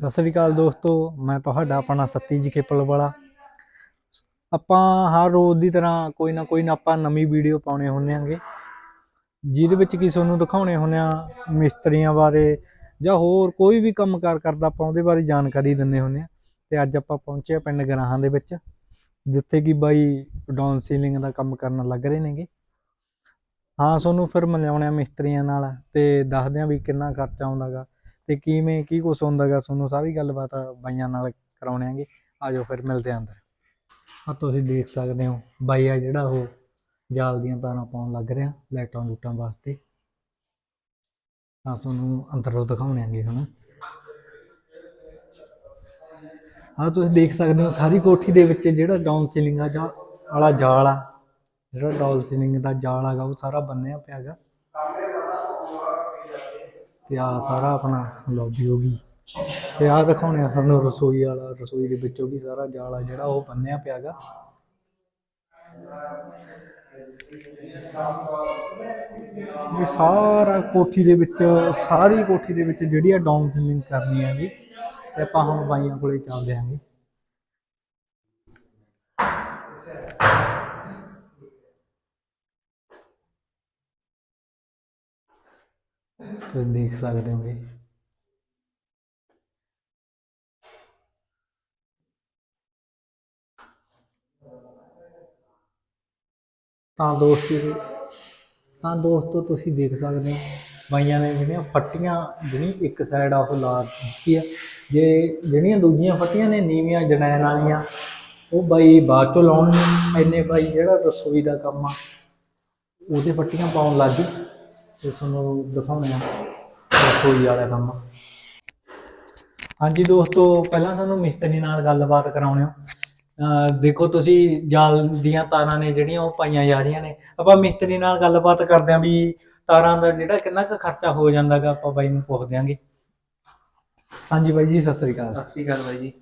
ਸਤਿ ਸ੍ਰੀ ਅਕਾਲ ਦੋਸਤੋ, ਮੈਂ ਤੁਹਾਡਾ ਆਪਣਾ ਸੱਤੀ ਜੀ ਖੇਪਲ ਵਾਲਾ ਆਪਾਂ ਹਰ ਰੋਜ਼ ਦੀ ਤਰ੍ਹਾਂ ਕੋਈ ਨਾ ਕੋਈ ਨਾ ਆਪਾਂ ਨਵੀਂ ਵੀਡੀਓ ਪਾਉਣੇ ਹੁੰਦੇ ਆਂਗੇ ਜਿਹਦੇ ਵਿੱਚ ਕੀ ਤੁਹਾਨੂੰ ਦਿਖਾਉਣੇ ਹੁੰਦੇ ਆ ਮਿਸਤਰੀਆਂ ਬਾਰੇ ਜਾਂ ਹੋਰ ਕੋਈ ਵੀ ਕੰਮ ਕਾਰ ਕਰਦਾ ਆਪਾਂ ਉਹਦੇ ਬਾਰੇ ਜਾਣਕਾਰੀ ਦਿੰਦੇ ਹੁੰਦੇ ਆ ਤੇ ਅੱਜ ਆਪਾਂ ਪਹੁੰਚੇ ਆ ਪਿੰਡ ਗਰਾਹਾਂ ਦੇ ਵਿੱਚ, ਜਿੱਥੇ ਕਿ ਬਾਈ ਡਾਊਨ ਸੀਲਿੰਗ ਦਾ ਕੰਮ ਕਰਨ ਲੱਗ ਰਹੇ ਨੇਗੇ। ਹਾਂ, ਤੁਹਾਨੂੰ ਫਿਰ ਮਿਲਾਉਣੇ ਆ ਮਿਸਤਰੀਆਂ ਨਾਲ ਤੇ ਦੱਸਦੇ ਆ ਵੀ ਕਿੰਨਾ ਖਰਚਾ ਆਉਂਦਾਗਾ। ਤੇ ਕਿਵੇਂ, ਕੀ ਕੁਛ ਹੁੰਦਾਗਾ ਤੁਹਾਨੂੰ ਸਾਰੀ ਗੱਲਬਾਤ ਬਾਈਆਂ ਨਾਲ ਕਰਾਉਣੇ ਆਂਗੇ। ਆਜੋ ਫਿਰ, ਮਿਲਦੇ ਆਂ ਅੰਦਰ। ਆ ਤੁਸੀਂ ਦੇਖ ਸਕਦੇ ਹੋ ਬਾਈ ਆ ਜਿਹੜਾ ਉਹ ਜਾਲ ਦੀਆਂ ਤਾਰਾਂ ਪਾਉਣ ਲੱਗ ਰਿਹਾ, ਲਾਈਟਾਂ ਲੂਟਾਂ ਵਾਸਤੇ। ਤਾਂ ਤੁਹਾਨੂੰ ਅੰਦਰੋਂ ਦਿਖਾਉਣੇ ਆਂਗੇ ਹੁਣ। ਆ ਤੁਸੀਂ ਦੇਖ ਸਕਦੇ ਹੋ, ਸਾਰੀ ਕੋਠੀ ਦੇ ਵਿੱਚ ਜਿਹੜਾ ਡਾਊਨ ਸੀਲਿੰਗ ਆ, ਜਾਂ ਵਾਲਾ ਜਾਲ ਆ, ਜਿਹੜਾ ਡਾਊਨ ਸੀਲਿੰਗ ਦਾ ਜਾਲ ਹੈਗਾ ਉਹ ਸਾਰਾ ਬੰਨਿਆ ਪਿਆ ਹੈਗਾ ਤੇ ਆ ਸਾਰਾ ਆਪਣਾ ਲੌਬੀ ਹੋ ਗਈ। ਤੇ ਆ ਦਿਖਾਉਣੇ ਆ ਸਾਨੂੰ ਰਸੋਈ ਵਾਲਾ, ਰਸੋਈ ਦੇ ਵਿੱਚੋਂ ਵੀ ਸਾਰਾ ਜਾਲ ਆ ਜਿਹੜਾ ਉਹ ਬੰਨਿਆ ਪਿਆ ਹੈਗਾ ਇਹ ਸਾਰਾ ਕੋਠੀ ਦੇ ਵਿੱਚ, ਸਾਰੀ ਕੋਠੀ ਦੇ ਵਿੱਚ ਜਿਹੜੀ ਆ ਡਾਊਨ ਸੀਲਿੰਗ ਕਰਨੀ ਹੈਗੀ, ਤੇ ਆਪਾਂ ਹੁਣ ਬਾਈਆਂ ਕੋਲੇ ਚੱਲਦੇ ਆਂਗੇ ਤੁਸੀਂ ਦੇਖ ਸਕਦੇ ਹੋਗੇ ਤਾਂ ਦੋਸਤੋ ਤਾਂ ਦੋਸਤੋ, ਤੁਸੀਂ ਦੇਖ ਸਕਦੇ ਹੋ, ਬਾਈਆਂ ਨੇ ਜਿਹੜੀਆਂ ਫੱਟੀਆਂ, ਜਿਹੜੀ ਇੱਕ ਸਾਈਡ ਆਫ ਲਾ ਦਿੱਤੀ ਆ। ਜੇ ਜਿਹੜੀਆਂ ਦੂਜੀਆਂ ਫੱਟੀਆਂ ਨੇ ਨੀਵੀਆਂ ਜਨੈਣ ਵਾਲੀਆਂ, ਉਹ ਬਾਈ ਬਾਅਦ ਚੋਂ ਲਾਉਣਗੇ ਇੰਨੇ ਬਾਈ ਜਿਹੜਾ ਰਸੋਈ ਦਾ ਕੰਮ ਆ, ਉਹਦੇ ਫੱਟੀਆਂ ਪਾਉਣ ਲੱਗ ਗਏ। ਤੇ ਤੁਹਾਨੂੰ ਦਿਖਾਉਂਦੇ ਆ ਰਸੋਈ ਵਾਲਾ ਕੰਮ। ਹਾਂਜੀ ਦੋਸਤੋ, ਪਹਿਲਾਂ ਸਾਨੂੰ ਮਿਸਤਰੀ ਨਾਲ ਗੱਲਬਾਤ ਕਰਾਉਣੇ ਹੋ ਅਹ ਦੇਖੋ ਤੁਸੀਂ ਜਾਲ ਦੀਆਂ ਤਾਰਾਂ ਨੇ ਜਿਹੜੀਆਂ ਉਹ ਪਾਈਆਂ ਜਾ ਰਹੀਆਂ ਨੇ। ਆਪਾਂ ਮਿਸਤਰੀ ਨਾਲ ਗੱਲਬਾਤ ਕਰਦੇ ਆਂ ਵੀ ਤਾਰਾਂ ਦਾ ਜਿਹੜਾ ਕਿੰਨਾ ਕੁ ਖਰਚਾ ਹੋ ਜਾਂਦਾਗਾ, ਆਪਾਂ ਬਾਈ ਨੂੰ ਪੁੱਛ ਦਿਆਂਗੇ ਹਾਂਜੀ ਬਾਈ ਜੀ, ਸਤਿ ਸ੍ਰੀ ਅਕਾਲ। ਸਤਿ ਸ੍ਰੀ ਅਕਾਲ ਬਾਈ ਜੀ।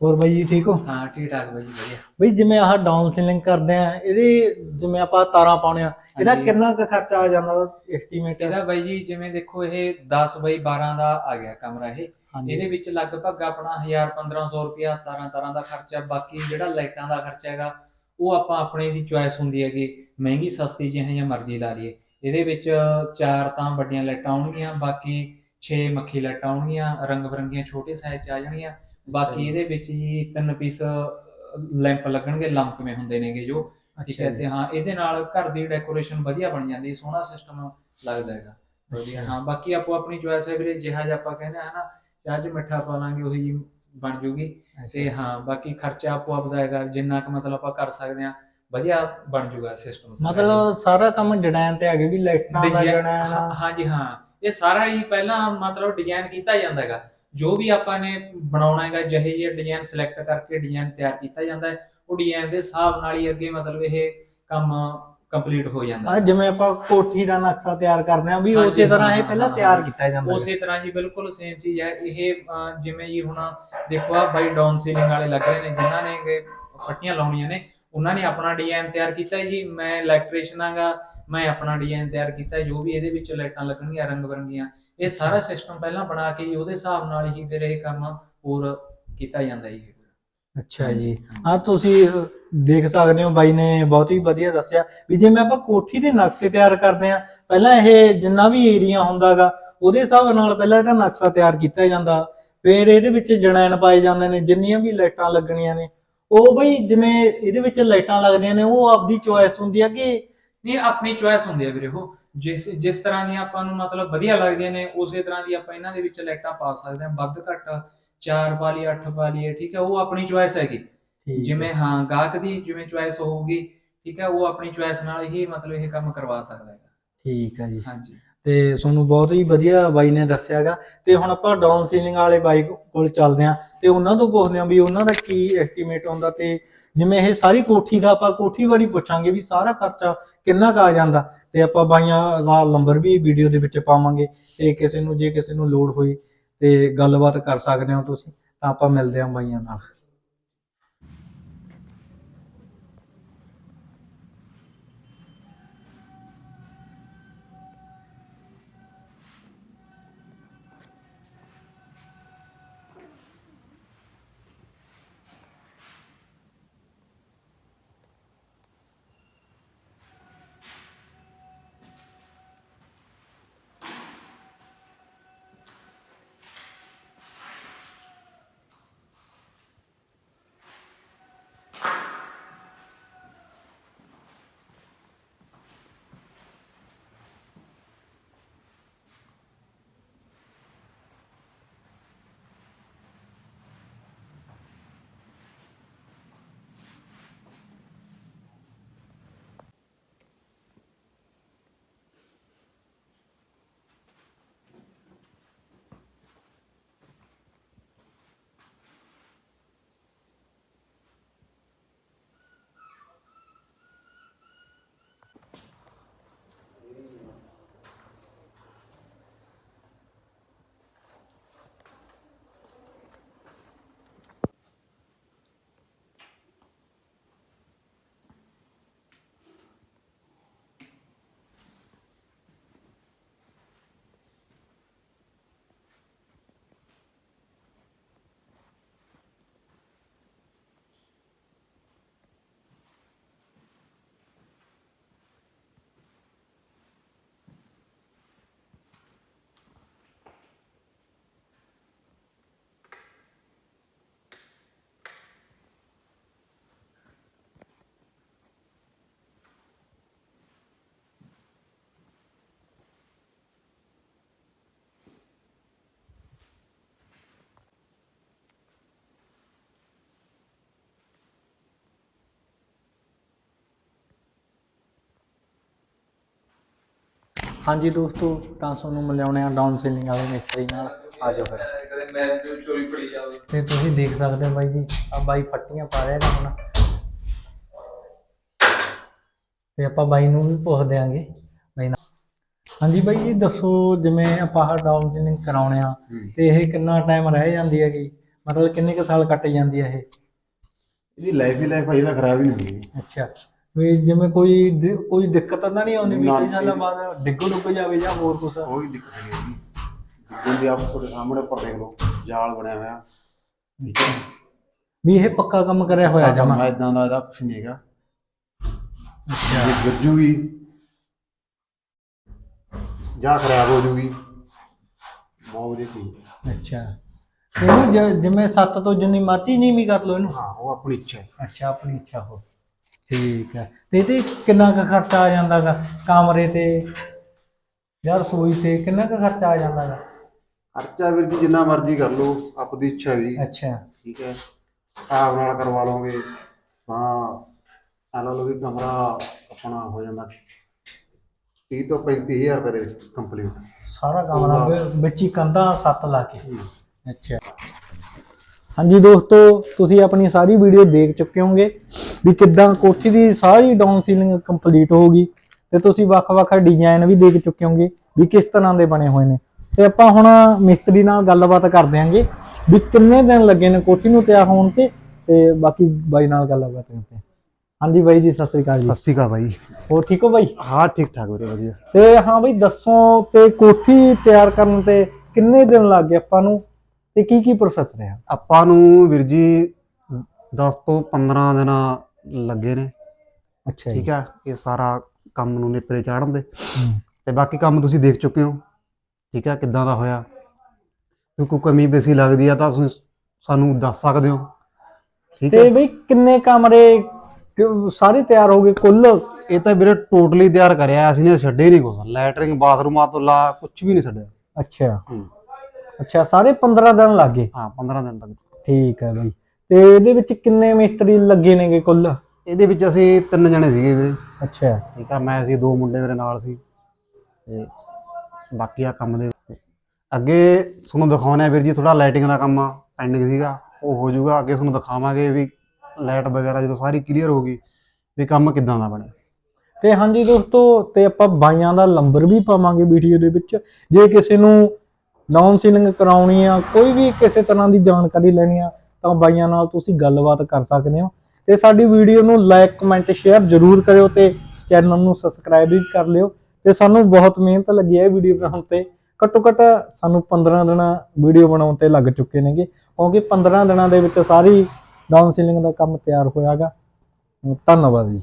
ਹੋਰ ਬਾਈ ਜੀ ਠੀਕ ਹੋ? ਹਾਂ ਠੀਕ ਠਾਕ ਬਾਈ ਜੀ ਵਧੀਆ। ਬਈ ਜਿਵੇਂ ਆਹ ਡਾਊਨ ਸੀਲਿੰਗ ਕਰਦੇ ਆ ਇਹਦੇ ਜਿਵੇਂ ਆਪਾਂ ਤਾਰਾਂ ਪਾਉਣੇ ਆ ਇਹਦਾ ਹਾਂਜੀ। ਕਿੰਨਾ ਕੁ ਖਰਚਾ ਆ ਜਾਂਦਾ ਐਸਟੀਮੇਟ ਇਹਦਾ ਬਾਈ ਜੀ ਜਿਵੇਂ ਦੇਖੋ ਇਹ 10 ਬਾਈ 12 ਦਾ ਆ ਗਿਆ ਕਮਰਾ ਇਹ। ਇਹਦੇ ਵਿੱਚ ਲਗਭਗ ਆਪਣਾ 1000 1500 ਰੁਪਿਆ ਤਾਰਾਂ ਤਾਰਾਂ ਦਾ ਖਰਚਾ ਬਾਕੀ ਜਿਹੜਾ ਲਾਈਟਾਂ ਦਾ ਖਰਚਾ ਹੈਗਾ ਉਹ ਆਪਾਂ ਆਪਣੇ ਦੀ ਚੁਆਇਸ ਹੁੰਦੀ ਹੈਗੀ ਮਹਿੰਗੀ ਸਸਤੀ ਜਿਹੀਆਂ ਮਰਜ਼ੀ ਲਾ ਲਈਏ। ਇਹਦੇ ਵਿੱਚ ਚਾਰ ਤਾਂ ਵੱਡੀਆਂ ਲਾਈਟਾਂ ਆਉਣਗੀਆਂ ਬਾਕੀ 6 ਮੱਖੀ ਲਾਈਟਾਂ ਆਉਣਗੀਆਂ ਰੰਗ ਬਰੰਗੀਆਂ ਛੋਟੇ ਸਾਈਜ਼ ਚ ਆ ਜਾਣਗੀਆਂ ਬਾਕੀ ਇਹਦੇ ਵਿੱਚ ਜੀ ਤਿੰਨ ਪੀਸ ਲੈਂਪ ਲੱਗਣਗੇ ਲੰਮਕਵੇਂ ਹੁੰਦੇ ਨੇਗੇ ਜੋ। ਠੀਕ ਹੈ ਤੇ ਹਾਂ ਇਹਦੇ ਨਾਲ ਘਰ ਦੀ ਡੈਕੋਰੇਸ਼ਨ ਵਧੀਆ ਬਣ ਜਾਂਦੀ ਸੋਹਣਾ ਸਿਸਟਮ ਲੱਗਦਾ ਹੈਗਾ। ਵਧੀਆ ਹਾਂ ਬਾਕੀ ਆਪੋ ਆਪਣੀ ਚੁਆਇਸ ਹੈ ਵੀਰੇ ਜਿਹਾ ਜਿਹਾ ਆਪਾਂ ਕਹਿੰਦੇ ਆ ਨਾ ਚਾਹ ਚ ਮਿੱਠਾ ਪਾ ਲਾਂਗੇ ਉਹੀ ਜੀ ਬਣ ਜੂਗੀ। ਤੇ ਹਾਂ ਬਾਕੀ ਖਰਚਾ ਆਪੋ ਆਪਦਾ ਹੈਗਾ ਜਿੰਨਾ ਕੁ ਮਤਲਬ ਆਪਾਂ ਕਰ ਸਕਦੇ ਆ ਵਧੀਆ ਬਣ ਜੂਗਾ ਸਿਸਟਮ ਮਤਲਬ ਸਾਰਾ ਕੰਮ ਜੜੈਨ ਤੇ ਹੈਗੇ ਵੀ ਲਾਈਟਾਂ ਦਾ ਜੜੈਨ ਹਾਂਜੀ ਹਾਂ ਇਹ ਸਾਰਾ ਹੀ ਪਹਿਲਾਂ ਮਤਲਬ ਡਿਜ਼ਾਈਨ ਕੀਤਾ ਜਾਂਦਾ ਹੈਗਾ। ਜੋ ਵੀ ਆਪਾਂ ਨੇ ਬਣਾਉਣਾ ਹੈਗਾ ਜਿਹੇ ਜਿਹੇ ਡਿਜ਼ਾਈਨ ਸਿਲੈਕਟ ਕਰਕੇ ਡਿਜ਼ਾਈਨ ਤਿਆਰ ਕੀਤਾ ਜਾਂਦਾ ਹੈ ਉਹ ਡਿਜ਼ਾਈਨ ਦੇ ਹਿਸਾਬ ਨਾਲ ਹੀ ਅੱਗੇ ਮਤਲਬ ਇਹ ਕੰਮ ਕੰਪਲੀਟ ਹੋ ਜਾਂਦਾ ਆ ਹੈ ਜਿਵੇਂ ਆਪਾਂ ਕੋਠੀ ਦਾ ਨਕਸ਼ਾ ਤਿਆਰ ਕਰਦੇ ਆ ਵੀ ਹਾਂਜੀ, ਉਸੇ ਤਰ੍ਹਾਂ ਹਾਂ, ਇਹ ਪਹਿਲਾਂ ਹਾਂ, ਤਿਆਰ ਹਾਂ। ਕੀਤਾ ਜਾਂਦਾ ਹੈ। ਉਸੇ ਤਰ੍ਹਾਂ ਜੀ ਬਿਲਕੁਲ ਸੇਮ ਚੀਜ਼ ਹੈ ਇਹ ਅਹ, ਜਿਵੇਂ ਜੀ ਹੁਣ ਦੇਖੋ ਆ ਬਾਈ ਡਾਊਨ ਸੀਲਿੰਗ ਵਾਲੇ ਲੱਗ ਰਹੇ ਨੇ ਜਿਨ੍ਹਾਂ ਨੇ ਕਿ ਫੱਟੀਆਂ ਲਾਉਣੀਆਂ ਨੇ ਉਹਨਾਂ ਨੇ ਆਪਣਾ ਡਿਜ਼ਾਈਨ ਤਿਆਰ ਕੀਤਾ ਹੈ ਜੀ ਮੈਂ ਇਲੈਕਟ੍ਰੀਸ਼ੀਅਨ ਆਗਾ ਮੈਂ ਆਪਣਾ ਡਿਜ਼ਾਈਨ ਤਿਆਰ ਕੀਤਾ ਹੈ, ਜੋ ਵੀ ਇਹਦੇ ਵਿੱਚ ਲਾਈਟਾਂ ਲੱਗਣਗੀਆਂ ਰੰਗ ਬਰੰਗੀਆਂ ਇਹ ਸਾਰਾ ਸਿਸਟਮ ਪਹਿਲਾਂ ਬਣਾ ਕੇ ਜੀ ਉਹਦੇ ਹਿਸਾਬ ਨਾਲ ਹੀ ਫਿਰ ਇਹ ਕੰਮ ਹੋਰ ਕੀਤਾ ਜਾਂਦਾ ਜੀ। ਅੱਛਾ ਜੀ। ਆ ਤੁਸੀਂ ਦੇਖ ਸਕਦੇ ਹੋ ਬਾਈ ਨੇ ਬਹੁਤ ਹੀ ਵਧੀਆ ਦੱਸਿਆ ਵੀ ਜਿਵੇਂ ਆਪਾਂ ਕੋਠੀ ਦੇ ਨਕਸ਼ੇ ਤਿਆਰ ਕਰਦੇ ਆ ਪਹਿਲਾਂ ਇਹ ਜਿੰਨਾ ਵੀ ਏਰੀਆ ਹੁੰਦਾਗਾ ਉਹਦੇ ਹਿਸਾਬ ਨਾਲ ਪਹਿਲਾਂ ਇਹਦਾ ਨਕਸ਼ਾ ਤਿਆਰ ਕੀਤਾ ਜਾਂਦਾ। ਫਿਰ ਇਹਦੇ ਵਿੱਚ ਜਣੈਣ ਪਾਏ ਜਾਂਦੇ ਨੇ ਜਿੰਨੀਆਂ ਵੀ ਲਾਈਟਾਂ ਲੱਗਣੀਆਂ ਨੇ ਉਹ ਬਈ ਜਿਵੇਂ ਇਹਦੇ ਵਿੱਚ ਲਾਈਟਾਂ ਲੱਗਦੀਆਂ ਨੇ ਉਹ ਆਪਦੀ ਚੋਇਸ ਹੁੰਦੀ ਆ ਕਿ ਨਹੀਂ ਆਪਣੀ ਚੁਆਇਸ ਹੁੰਦੀ ਹੈ ਵੀਰੇ ਉਹ। ਜਿਸ ਜਿਸ ਤਰ੍ਹਾਂ ਦੀਆਂ ਆਪਾਂ ਨੂੰ ਮਤਲਬ ਵਧੀਆ ਲੱਗਦੀਆਂ ਨੇ ਉਸੇ ਤਰ੍ਹਾਂ ਦੀ ਆਪਾਂ ਇਹਨਾਂ ਦੇ ਵਿੱਚ ਲਾਈਟਾਂ ਪਾ ਸਕਦੇ ਹਾਂ ਵੱਧ ਘੱਟ 4 ਪਾ ਲਈ 8 ਪਾ ਲਈਏ ਠੀਕ ਹੈ ਉਹ ਆਪਣੀ ਚੁਆਇਸ ਹੈਗੀ। ਜਿਵੇਂ ਹਾਂ ਗਾਹਕ ਦੀ ਜਿਵੇਂ ਚੁਆਇਸ ਹੋਊਗੀ ਠੀਕ ਹੈ ਉਹ ਆਪਣੀ ਚੁਆਇਸ ਨਾਲ ਹੀ ਮਤਲਬ ਇਹ ਕੰਮ ਕਰਵਾ ਸਕਦਾ ਹੈਗਾ। ਠੀਕ ਆ ਜੀ। ਹਾਂਜੀ। ਤੇ ਤੁਹਾਨੂੰ ਬਹੁਤ ਹੀ ਵਧੀਆ ਬਾਈ ਨੇ ਦੱਸਿਆਗਾ ਤੇ ਹੁਣ ਆਪਾਂ ਡਾਊਨ ਸੀਲਿੰਗ ਵਾਲੇ ਬਾਈ ਕੋਲ ਚੱਲਦੇ ਆਂ ਤੇ ਉਹਨਾਂ ਤੋਂ ਪੁੱਛਦੇ ਆਂ ਵੀ ਉਹਨਾਂ ਦਾ ਕੀ ਐਸਟੀਮੇਟ ਆਉਂਦਾ ਤੇ ਜਿਵੇਂ ਇਹ ਸਾਰੀ ਕੋਠੀ ਦਾ ਆਪਾਂ ਕੋਠੀ ਵਾਲੀ ਪੁੱਛਾਂਗੇ ਵੀ ਸਾਰਾ ਖਰਚਾ ਕਿੰਨਾ ਕੁ ਆ ਜਾਂਦਾ ਤੇ ਆਪਾਂ ਬਾਈਆਂ ਦਾ ਨੰਬਰ ਵੀ ਵੀਡੀਓ ਦੇ ਵਿੱਚ ਪਾਵਾਂਗੇ ਤੇ ਕਿਸੇ ਨੂੰ, ਜੇ ਕਿਸੇ ਨੂੰ ਲੋੜ ਹੋਈ ਤੇ ਗੱਲਬਾਤ ਕਰ ਸਕਦੇ ਹੋ ਤੁਸੀਂ ਤਾਂ ਆਪਾਂ ਮਿਲਦੇ ਆਂ ਬਾਈਆਂ ਨਾਲ। ਹਾਂਜੀ ਦੋਸਤੋ ਤਾਂ ਤੁਹਾਨੂੰ ਮਿਲਾਉਣੇ ਆ ਡਾਊਨ ਸੀਲਿੰਗ ਵਾਲੇ ਮਿਸਤਰੀ ਨਾਲ। ਆ ਜਾਓ ਫਿਰ। ਤੇ ਤੁਸੀਂ ਦੇਖ ਸਕਦੇ ਹੋ ਬਾਈ ਜੀ ਆ ਬਾਈ ਪੱਟੀਆਂ ਪਾ ਰਿਹਾ ਨਾ ਹੁਣ ਤੇ ਆਪਾਂ ਬਾਈ ਨੂੰ ਵੀ ਪੁੱਛ ਦਿਆਂਗੇ। ਬਾਈ ਨਾਲ। ਹਾਂਜੀ ਬਾਈ ਜੀ ਦੱਸੋ ਜਿਵੇਂ ਆਪਾਂ ਆਹ ਡਾਊਨ ਸੀਲਿੰਗ ਕਰਾਉਣੇ ਆ ਤੇ ਇਹ ਕਿੰਨਾ ਟਾਈਮ ਰਹਿ ਜਾਂਦੀ ਹੈਗੀ? ਮਤਲਬ ਕਿੰਨੇ ਕੁ ਸਾਲ ਕੱਟ ਜਾਂਦੀ ਹੈ ਇਹ? ਇਹਦੀ ਲਾਈਫ ਹੀ ਲਾਈਫ ਭਾਈ ਇਹਦਾ ਖਰਾਬ ਹੀ ਨਹੀਂ ਹੁੰਦੀ। ਅੱਛਾ। ਵੀ ਜਿਵੇਂ ਕੋਈ ਦਿ- ਕੋਈ ਦਿੱਕਤ ਤਾਂ ਨਹੀਂ ਆਉਂਦੀ ਵੀ ਨਾ, ਕਈ ਸਾਲਾਂ ਬਾਅਦ ਡਿੱਗੋ ਡੁੱਗ ਜਾਵੇ ਜਾਂ ਹੋਰ ਕੁਛ। ਕੋਈ ਦਿੱਕਤ ਨਹੀਂ ਹੈਗੀ ਜਿੰਦੀ ਆਪ ਤੁਹਾਡੇ ਸਾਹਮਣੇ ਉੱਪਰ ਦੇਖ ਲਓ ਜਾਲ ਬਣਿਆ ਹੋਇਆ। ਠੀਕ ਹੈ। ਵੀ ਇਹ ਪੱਕਾ ਕੰਮ ਕਰਿਆ ਹੋਇਆ ਜਮਾ। ਮੈਂ ਇਦਾਂ ਦਾ ਇਹਦਾ ਕੁਝ ਨਹੀਂ ਹੈਗਾ। ਅੱਛਾ। ਜੇ ਗਿਰ ਜੂਗੀ ਜਾਂ ਖਰਾਬ ਹੋ ਜੂਗੀ ਬਹੁਤ ਵਧੀਆ ਚੀਜ਼ ਹੈ। ਅੱਛਾ। ਇਹਨੂੰ ਜ- ਜਿਵੇਂ ਸੱਤ ਤੋਂ ਜਿੰਨੀ ਮਰਜ਼ੀ ਨੀਵੀਂ ਕਰ ਲਓ ਇਹਨੂੰ। ਹਾਂ ਉਹ ਆਪਣੀ ਇੱਛਾ ਹੈ। ਅੱਛਾ ਆਪਣੀ ਇੱਛਾ ਹੋ ਠੀਕ ਹੈ। ਤੇ ਇਹਦੇ ਕਿੰਨਾ ਕੁ ਖਰਚਾ ਆ ਜਾਂਦਾਗਾ ਕਮਰੇ ਤੇ? ਯਾਰ ਰਸੋਈ ਤੇ ਕਿੰਨਾ ਕੁ ਖਰਚਾ ਆ ਜਾਂਦਾਗਾ? ਖਰਚਾ ਵੀਰ ਜੀ ਜਿੰਨਾ ਮਰਜ਼ੀ ਕਰ ਲਓ ਆਪਣੀ ਇੱਛਾ ਦੀ। ਅੱਛਾ। ਠੀਕ ਹੈ। ਆਪ ਨਾਲ ਕਰਵਾ ਲਓਗੇ ਤਾਂ ਆ ਲਾ ਵੀ ਕਮਰਾ ਆਪਣਾ ਹੋ ਜਾਂਦਾ। 30 ਤੋਂ 35000 ਰੁਪਏ ਦੇ ਵਿੱਚ ਕੰਪਲੀਟ ਸਾਰਾ ਕਮਰਾ ਵਿੱਚ ਹੀ ਕੰਧਾਂ ਸੱਤ ਲਾ ਕੇ। ਅੱਛਾ। ਹਾਂਜੀ ਦੋਸਤੋ ਤੁਸੀਂ ਆਪਣੀ ਸਾਰੀ ਵੀਡੀਓ ਦੇਖ ਚੁੱਕੇ ਹੋਵੋਗੇ ਵੀ ਕਿੱਦਾਂ ਕੋਠੀ ਦੀ ਸਾਰੀ ਡਾਊਨ ਸੀਲਿੰਗ ਕੰਪਲੀਟ ਹੋ ਗਈ ਤੇ ਤੁਸੀਂ ਵੱਖ-ਵੱਖ ਡਿਜ਼ਾਈਨ ਵੀ ਦੇਖ ਚੁੱਕੇ ਹੋਵੋਗੇ ਵੀ ਕਿਸ ਤਰ੍ਹਾਂ ਦੇ ਬਣੇ ਹੋਏ ਨੇ। ਤੇ ਆਪਾਂ ਹੁਣ ਮਿਸਤਰੀ ਨਾਲ ਗੱਲਬਾਤ ਕਰ ਦਿਆਂਗੇ ਵੀ ਕਿੰਨੇ ਦਿਨ ਲੱਗੇ ਨੇ ਕੋਠੀ ਨੂੰ ਤਿਆਰ ਹੋਣ ਤੇ ਤੇ ਬਾਕੀ ਬਾਈ ਨਾਲ ਗੱਲਬਾਤ ਕਰਦੇ ਹਾਂ। ਹਾਂਜੀ ਬਾਈ ਜੀ ਸਤਿ ਸ੍ਰੀ ਅਕਾਲ ਜੀ। ਸਤਿ ਸ਼੍ਰੀ ਅਕਾਲ ਬਾਈ। ਹੋਰ ਠੀਕ ਹੋ ਬਾਈ? ਹਾਂ ਠੀਕ ਠਾਕ ਵੀਰੇ ਵਧੀਆ। ਤੇ ਹਾਂ ਬਈ ਦੱਸੋ ਤੇ ਕੋਠੀ ਤਿਆਰ ਕਰਨ ਤੇ ਕਿੰਨੇ ਦਿਨ ਲੱਗ ਗਏ ਆਪਾਂ ਨੂੰ? ਤੇ ਕੀ ਕੀ ਪ੍ਰੋਸੈਸ ਰਿਹਾ ਆਪਾਂ ਨੂੰ ਵੀਰ ਜੀ 10 ਤੋਂ 15 ਦਿਨ ਲੱਗੇ ਨੇ। ਅੱਛਾ ਠੀਕ ਹੈ ਇਹ ਸਾਰਾ ਕੰਮ ਨੂੰ ਨੇਪਰੇ ਚਾੜਨ ਦੇ। ਤੇ ਬਾਕੀ ਕੰਮ ਤੁਸੀਂ ਦੇਖ ਚੁੱਕੇ ਹੋ। ਠੀਕ ਹੈ ਕਿੱਦਾਂ ਦਾ ਹੋਇਆ? ਜੇ ਕੋਈ ਕਮੀ ਬੇਸੀ ਲੱਗਦੀ ਆ ਤਾਂ ਤੁਸੀਂ ਸਾਨੂੰ ਦੱਸ ਸਕਦੇ ਹੋ। ਠੀਕ ਤੇ ਬਈ ਕਿੰਨੇ ਕਮਰੇ ਸਾਰੇ ਤਿਆਰ ਹੋ ਗਏ ਕੁੱਲ? ਇਹ ਤਾਂ ਵੀਰੇ ਟੋਟਲੀ ਤਿਆਰ ਕਰਿਆ ਅਸੀਂ ਨੇ ਛੱਡੇ ਨਹੀਂ ਕੁਛ। ਲੈਟਰਿੰਗ ਬਾਥਰੂਮਾਂ ਤੋਂ ਲਾ ਕੁਝ ਵੀ ਨਹੀਂ ਛੱਡਿਆ। ਅੱਛਾ। ਅੱਛਾ ਸਾਰੇ 15 ਦਿਨ ਲੱਗ ਗਏ? ਹਾਂ 15 ਦਿਨ ਤੱਕ ਠੀਕ ਹੈ ਬਈ। ਤੇ ਇਹਦੇ ਵਿੱਚ ਕਿੰਨੇ ਮਿਸਤਰੀ ਲੱਗੇ ਨੇਗੇ ਕੁੱਲ? ਇਹਦੇ ਵਿੱਚ ਅਸੀਂ ਤਿੰਨ ਜਣੇ ਸੀਗੇ ਵੀਰੇ। ਅੱਛਾ। ਠੀਕ ਆ ਮੈਂ ਸੀ ਦੋ ਮੁੰਡੇ ਮੇਰੇ ਨਾਲ ਸੀ। ਤੇ ਬਾਕੀ ਆ ਕੰਮ ਦੇ ਅੱਗੇ ਤੁਹਾਨੂੰ ਦਿਖਾਉਣਾ ਵੀਰ ਜੀ ਥੋੜਾ ਲਾਈਟਿੰਗ ਦਾ ਕੰਮ ਪੈਂਡਿੰਗ ਸੀਗਾ ਉਹ ਹੋ ਜਾਊਗਾ। ਅੱਗੇ ਤੁਹਾਨੂੰ ਦਿਖਾਵਾਂਗੇ ਵੀ ਲਾਈਟ ਵਗੈਰਾ ਜਦੋਂ ਸਾਰੀ ਕਲੀਅਰ ਹੋ ਗਈ ਵੀ ਕੰਮ ਕਿੱਦਾਂ ਦਾ ਬਣਿਆ। ਤੇ ਹਾਂਜੀ ਦੋਸਤੋ ਤੇ ਆਪਾਂ ਬਾਈਆਂ ਦਾ ਨੰਬਰ ਵੀ ਪਾਵਾਂਗੇ ਵੀਡੀਓ ਦੇ ਵਿੱਚ। ਜੇ ਕਿਸੇ ਨੂੰ ਡਾਊਨ ਸੀਲਿੰਗ ਕਰਾਉਣੀ ਆ, ਕੋਈ ਵੀ ਕਿਸੇ ਤਰ੍ਹਾਂ ਦੀ ਜਾਣਕਾਰੀ ਲੈਣੀ ਆ, ਤਾਂ ਬਾਈਆਂ ਨਾਲ ਤੁਸੀਂ ਗੱਲਬਾਤ ਕਰ ਸਕਦੇ ਹੋ। ਤੇ ਸਾਡੀ ਵੀਡੀਓ ਨੂੰ ਲਾਈਕ, ਕਮੈਂਟ, ਸ਼ੇਅਰ ਜ਼ਰੂਰ ਕਰਿਓ ਤੇ ਚੈਨਲ ਨੂੰ ਸਬਸਕ੍ਰਾਈਬ ਵੀ ਕਰ ਲਿਓ। ਤੇ ਸਾਨੂੰ ਬਹੁਤ ਮਿਹਨਤ ਲੱਗੀ ਹੈ ਇਹ ਵੀਡੀਓ ਬਣਾਉਣ ਤੇ। ਘੱਟੋ ਘੱਟ ਸਾਨੂੰ 15 ਦਿਨਾਂ ਵੀਡੀਓ ਬਣਾਉਣ ਤੇ ਲੱਗ ਚੁੱਕੇ ਨੇਗੇ, ਕਿਉਂਕਿ 15 ਦਿਨਾਂ ਦੇ ਵਿੱਚ ਸਾਰੀ ਡਾਊਨ ਸੀਲਿੰਗ ਦਾ ਕੰਮ ਤਿਆਰ ਹੋਇਆਗਾ। ਧੰਨਵਾਦ ਜੀ।